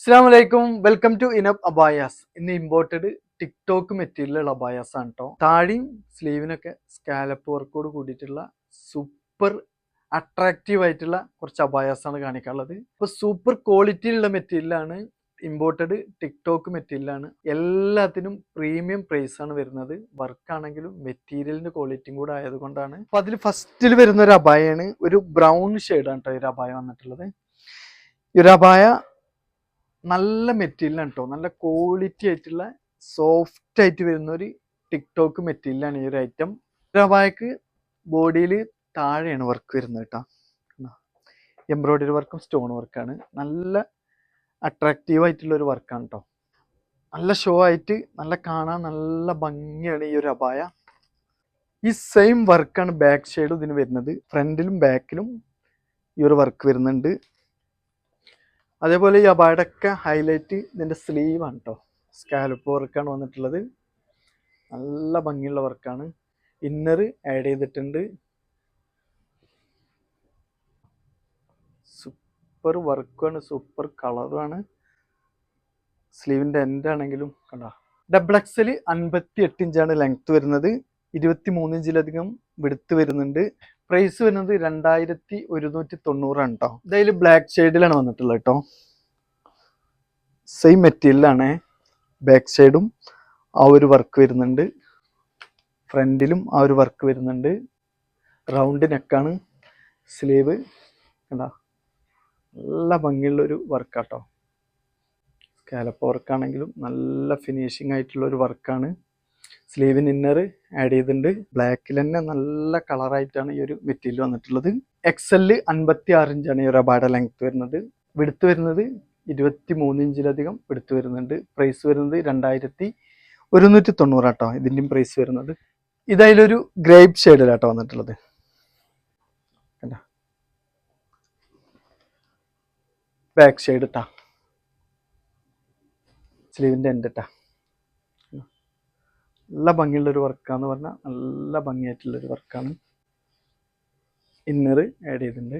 അസ്സാം വലൈക്കും welcome to ഇനബ് abayas. ഇന്ന് ഇമ്പോർട്ടഡ് ടിക്ടോക്ക് മെറ്റീരിയലുള്ള അബായാസ് ആണ് കേട്ടോ താഴെയും സ്ലീവിനൊക്കെ സ്കാലപ്പ് വർക്കോട് കൂടിയിട്ടുള്ള സൂപ്പർ അട്രാക്റ്റീവ് ആയിട്ടുള്ള കുറച്ച് അബായാസ് ആണ് കാണിക്കാനുള്ളത്. ഇപ്പൊ സൂപ്പർ ക്വാളിറ്റിയിലുള്ള മെറ്റീരിയലാണ് ഇമ്പോർട്ടഡ് ടിക്ടോക്ക് മെറ്റീരിയലാണ് എല്ലാത്തിനും പ്രീമിയം പ്രൈസ് ആണ് വരുന്നത്. വർക്ക് ആണെങ്കിലും മെറ്റീരിയലിന്റെ ക്വാളിറ്റിയും കൂടെ ആയതുകൊണ്ടാണ് അപ്പൊ അതിൽ ഫസ്റ്റിൽ വരുന്ന ഒരു അബായാണ് ഒരു ബ്രൗൺ ഷെയ്ഡാണ് കേട്ടോ ഒരു അബായ വന്നിട്ടുള്ളത്. ഈ ഒരു അബായ നല്ല മെറ്റീരിയലാണ് കേട്ടോ നല്ല ക്വാളിറ്റി ആയിട്ടുള്ള സോഫ്റ്റ് ആയിട്ട് വരുന്ന ഒരു ടിക്ടോക്ക് മെറ്റീരിയലാണ് ഈ ഒരു ഐറ്റം റവായക്ക് ബോഡിയിൽ താഴെയാണ് വർക്ക് വരുന്നത് കേട്ടോ എംബ്രോയിഡറി വർക്കും സ്റ്റോൺ വർക്കാണ് നല്ല അട്രാക്റ്റീവ് ആയിട്ടുള്ള ഒരു വർക്കാണ് കേട്ടോ നല്ല ഷോ ആയിട്ട് നല്ല കാണാൻ നല്ല ഭംഗിയാണ് ഈ ഒരു അപായ. ഈ സെയിം വർക്കാണ് ബാക്ക് സൈഡും ഇതിന് വരുന്നത്. ഫ്രണ്ടിലും ബാക്കിലും ഈ ഒരു വർക്ക് വരുന്നുണ്ട്. അതേപോലെ ഈ അബായുടെ ഹൈലൈറ്റ് ഇതിന്റെ സ്ലീവാണ് കേട്ടോ സ്കാലപ്പ് വർക്കാണ് വന്നിട്ടുള്ളത്. നല്ല ഭംഗിയുള്ള വർക്കാണ് ഇന്നർ ആഡ് ചെയ്തിട്ടുണ്ട്. സൂപ്പർ വർക്കുമാണ് സൂപ്പർ കളറുമാണ് സ്ലീവിന്റെ എൻഡ് ആണെങ്കിലും കണ്ടോ? ഡബിൾ എക്സൽ അൻപത്തി എട്ട് ഇഞ്ചാണ് ലെങ്ത് വരുന്നത്. ഇരുപത്തി മൂന്ന് ഇഞ്ചിലധികം വിടുത്ത് വരുന്നുണ്ട്. പ്രൈസ് വരുന്നത് രണ്ടായിരത്തി ഒരുന്നൂറ്റി തൊണ്ണൂറാണ് കേട്ടോ ഇതായാലും ബ്ലാക്ക് ഷെയ്ഡിലാണ് വന്നിട്ടുള്ളത് കേട്ടോ സെയിം മെറ്റീരിയലാണ് ബാക്ക് സൈഡും ആ ഒരു വർക്ക് വരുന്നുണ്ട്. ഫ്രണ്ടിലും ആ ഒരു വർക്ക് വരുന്നുണ്ട്. റൗണ്ട് നെക്കാണ് സ്ലീവ് കണ്ടാ? നല്ല ഭംഗിയുള്ള ഒരു വർക്കാട്ടോ സ്കാലപ്പ് വർക്കാണെങ്കിലും നല്ല ഫിനിഷിംഗ് ആയിട്ടുള്ള ഒരു വർക്കാണ് സ്ലീവിന് ഇന്നർ ആഡ് ചെയ്തിട്ടുണ്ട്. ബ്ലാക്കിൽ തന്നെ നല്ല കളറായിട്ടാണ് ഈ ഒരു മെറ്റീരിയൽ വന്നിട്ടുള്ളത്. എക്സൽ അൻപത്തി ആറ് ഇഞ്ചാണ് ഈ ഒരു അബാഡ ലെങ്ത് വരുന്നത്. വിടുത്ത് വരുന്നത് ഇരുപത്തി മൂന്ന് ഇഞ്ചിലധികം എടുത്തു വരുന്നുണ്ട്. പ്രൈസ് വരുന്നത് രണ്ടായിരത്തി ഒരുന്നൂറ്റി തൊണ്ണൂറാട്ടോ ഇതിന്റെയും പ്രൈസ് വരുന്നത്. ഇതതിലൊരു ഗ്രേപ്പ് ഷെയ്ഡിലാട്ടോ വന്നിട്ടുള്ളത്. ബാക്ക് ഷെയ്ഡ് ഇട്ടാ സ്ലീവിന്റെ എന്റെ ഇട്ടാ നല്ല ഭംഗിയുള്ള ഒരു വർക്കാന്ന് പറഞ്ഞാൽ നല്ല ഭംഗിയായിട്ടുള്ള ഒരു വർക്കാണ്. ഇന്നർ ആഡ് ചെയ്തിട്ടുണ്ട്.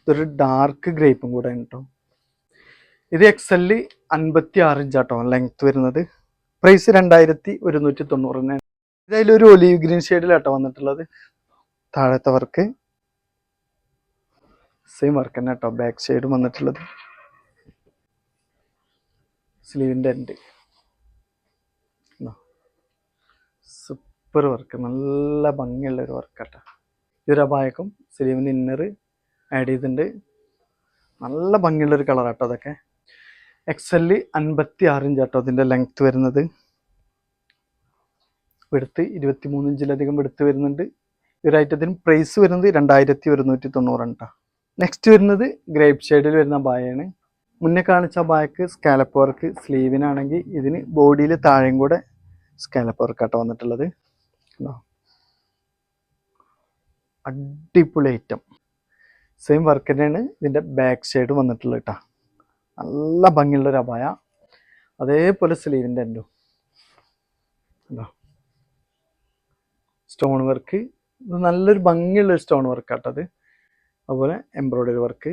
ഇതൊരു ഡാർക്ക് ഗ്രേപ്പും കൂടെ കേട്ടോ ഇത് എക്സൽ അൻപത്തി ആറ് ഇഞ്ചാട്ടോ ലെങ്ത് വരുന്നത്. പ്രൈസ് രണ്ടായിരത്തി ഒരുന്നൂറ്റി തൊണ്ണൂറിന് ഇതതിലൊരു ഒലീവ് ഗ്രീൻ ഷെയ്ഡിലാട്ടോ വന്നിട്ടുള്ളത്. താഴത്തെ വർക്ക് സെയിം വർക്ക് തന്നെ കേട്ടോ ബാക്ക് സൈഡും വന്നിട്ടുള്ളത്. സ്ലീവിന്റെ എൻഡ് സൂപ്പർ വർക്ക്. നല്ല ഭംഗിയുള്ള ഒരു വർക്ക് കേട്ടോ ഈ ഒരു അപായക്കും സ്ലീവിന് ഇന്നർ ആഡ് ചെയ്തിട്ടുണ്ട്. നല്ല ഭംഗിയുള്ള ഒരു കളറാട്ടോ അതൊക്കെ. എക്സൽ അൻപത്തി ആറ് ഇഞ്ച് ആട്ടോ അതിന്റെ ലെങ്ത്ത് വരുന്നത്. വെടുത്ത് ഇരുപത്തി മൂന്ന് ഇഞ്ചിലധികം വെടുത്ത് വരുന്നുണ്ട്. ഈ ഒരു ഐറ്റത്തിന് പ്രൈസ് വരുന്നത് രണ്ടായിരത്തി ഒരുന്നൂറ്റി തൊണ്ണൂറാണ് നെക്സ്റ്റ് വരുന്നത് ഗ്രേപ്പ് ഷെയ്ഡിൽ വരുന്ന ബായാണ് മുന്നേ കാണിച്ച ബായക്ക് സ്കാലപ്പ് വർക്ക് സ്ലീവിനാണെങ്കിൽ ഇതിന് ബോഡിയിൽ താഴെയും കൂടെ സ്കാലപ്പ് വർക്ക് ആട്ടോ വന്നിട്ടുള്ളത്. കണ്ടോ? അടിപൊളി ഐറ്റം സെയിം വർക്ക് തന്നെയാണ് ഇതിന്റെ ബാക്ക് സൈഡ് വന്നിട്ടുള്ളത് കേട്ടോ. നല്ല ഭംഗിയുള്ള ഒരു അപായ. അതേപോലെ സ്ലീവിന്റെ എൻഡും കണ്ടോ? സ്റ്റോൺ വർക്ക് ഇത് നല്ലൊരു ഭംഗിയുള്ള സ്റ്റോൺ വർക്ക് ആട്ടത് അതുപോലെ എംബ്രോയ്ഡറി വർക്ക്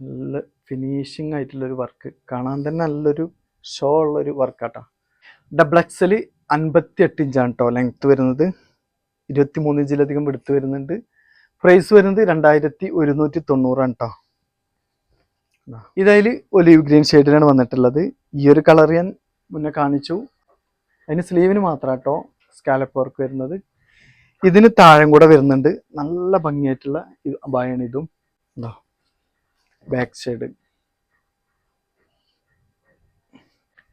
നല്ല ഫിനിഷിങ് ആയിട്ടുള്ളൊരു വർക്ക് കാണാൻ തന്നെ നല്ലൊരു ഷോ ഉള്ളൊരു വർക്കാട്ടോ ഡബിൾ എക്സൽ അൻപത്തി എട്ട് ഇഞ്ചാണ് കേട്ടോ ലെങ്ത്ത് വരുന്നത്. ഇരുപത്തി മൂന്ന് ഇഞ്ചിലധികം എടുത്ത് വരുന്നുണ്ട്. പ്രൈസ് വരുന്നത് രണ്ടായിരത്തി ഒരുന്നൂറ്റി തൊണ്ണൂറാണ് കേട്ടോ ഇതതിൽ ഒലീവ് ഗ്രീൻ ഷെയ്ഡിലാണ് വന്നിട്ടുള്ളത്. ഈ ഒരു കളർ ഞാൻ മുന്നേ കാണിച്ചു. അതിന് സ്ലീവിന് മാത്രം കേട്ടോ സ്കാലപ്പ് വർക്ക് വരുന്നത്. ഇതിന് താഴം കൂടെ വരുന്നുണ്ട്. നല്ല ഭംഗിയായിട്ടുള്ള അബായാണ് ഇതും. ബാക്ക് സൈഡ്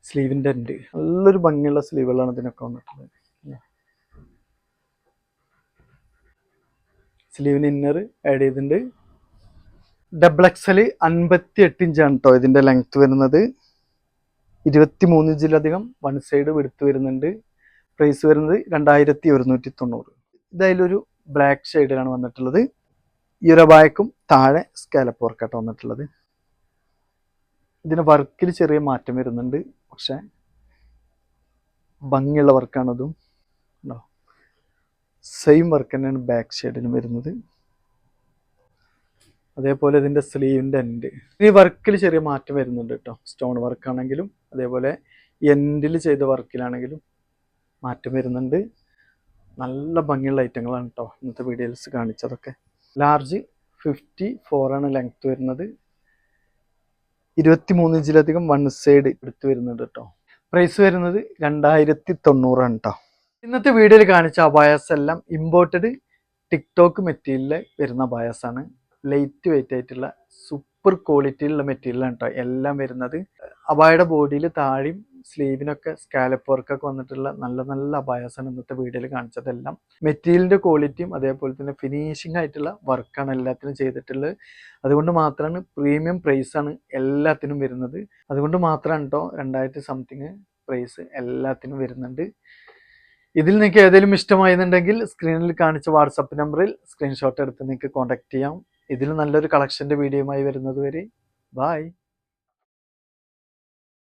സ്ലീവിന്റെ ഉണ്ട് നല്ലൊരു ഭംഗിയുള്ള സ്ലീവുകളാണ് ഇതിനൊക്കെ വന്നിട്ടുള്ളത്. സ്ലീവിന് ഇന്നർ ആഡ് ചെയ്തിട്ടുണ്ട്. ഡബിൾ എക്സൽ അൻപത്തി എട്ട് ഇഞ്ചാണ് കേട്ടോ ഇതിന്റെ ലെങ്ത് വരുന്നത്. ഇരുപത്തി മൂന്ന് ഇഞ്ചിലധികം വൺ സൈഡ് വെടുത്ത് വരുന്നുണ്ട്. പ്രൈസ് വരുന്നത് രണ്ടായിരത്തി ഒരുന്നൂറ്റി തൊണ്ണൂറ് ഇതായാലൊരു ബ്ലാക്ക് ഷെയ്ഡിലാണ് വന്നിട്ടുള്ളത്. ഈ താഴെ സ്കാലപ്പ് വർക്കായിട്ട് വന്നിട്ടുള്ളത്. ഇതിന് വർക്കിൽ ചെറിയ മാറ്റം വരുന്നുണ്ട്. പക്ഷെ ഭംഗിയുള്ള വർക്കാണതും ഉണ്ടോ? സെയിം വർക്ക് തന്നെയാണ് ബാക്ക് സൈഡിലും വരുന്നത്. അതേപോലെ ഇതിന്റെ സ്ലീവിന്റെ എൻഡ് ഈ വർക്കിൽ ചെറിയ മാറ്റം വരുന്നുണ്ട് കേട്ടോ. സ്റ്റോൺ വർക്കാണെങ്കിലും അതേപോലെ എൻഡിൽ ചെയ്ത വർക്കിലാണെങ്കിലും മാറ്റം വരുന്നുണ്ട്. നല്ല ഭംഗിയുള്ള ഐറ്റങ്ങളാണ് കേട്ടോ ഇന്നത്തെ വീഡിയോസ് കാണിച്ചതൊക്കെ. ലാർജ് ഫിഫ്റ്റി ഫോറാണ് ലെങ്ത് വരുന്നത്. ഇരുപത്തി മൂന്ന് ഇഞ്ചിലധികം വൺ സൈഡ് എടുത്തു വരുന്നുണ്ട് കേട്ടോ പ്രൈസ് വരുന്നത് രണ്ടായിരത്തി തൊണ്ണൂറാണ് കേട്ടോ ഇന്നത്തെ വീഡിയോയിൽ കാണിച്ച അബായസ് എല്ലാം ഇമ്പോർട്ടഡ് ടിക്ടോക്ക് മെറ്റീരിയലിൽ വരുന്ന അബായാസ് ആണ്. ലൈറ്റ് വെയിറ്റ് ആയിട്ടുള്ള സൂപ്പർ ക്വാളിറ്റിയിലുള്ള മെറ്റീരിയലാണ് കേട്ടോ എല്ലാം വരുന്നത്. അബായയുടെ ബോഡിയിൽ താഴെയും സ്ലീവിനൊക്കെ സ്കാലപ്പ് വർക്കൊക്കെ വന്നിട്ടുള്ള നല്ല നല്ല അബായസാണ് ഇന്നത്തെ വീഡിയോയിൽ കാണിച്ചതെല്ലാം. മെറ്റീരിയലിന്റെ ക്വാളിറ്റിയും അതേപോലെ തന്നെ ഫിനിഷിംഗ് ആയിട്ടുള്ള വർക്കാണ് എല്ലാത്തിനും ചെയ്തിട്ടുള്ളത്. അതുകൊണ്ട് മാത്രമാണ് പ്രീമിയം പ്രൈസാണ് എല്ലാത്തിനും വരുന്നത്. അതുകൊണ്ട് മാത്രമാണ് കേട്ടോ രണ്ടായിരത്തി സംതിങ് പ്രൈസ് എല്ലാത്തിനും വരുന്നുണ്ട്. ഇതിൽ നിങ്ങൾക്ക് ഏതെങ്കിലും ഇഷ്ടമായിരുന്നുണ്ടെങ്കിൽ സ്ക്രീനിൽ കാണിച്ച വാട്സപ്പ് നമ്പറിൽ സ്ക്രീൻഷോട്ട് എടുത്ത് നിങ്ങൾക്ക് കോൺടാക്ട് ചെയ്യാം. ഇതിൽ നല്ലൊരു കളക്ഷന്റെ വീഡിയോയുമായി വരുന്നത് വരെ. ബായ്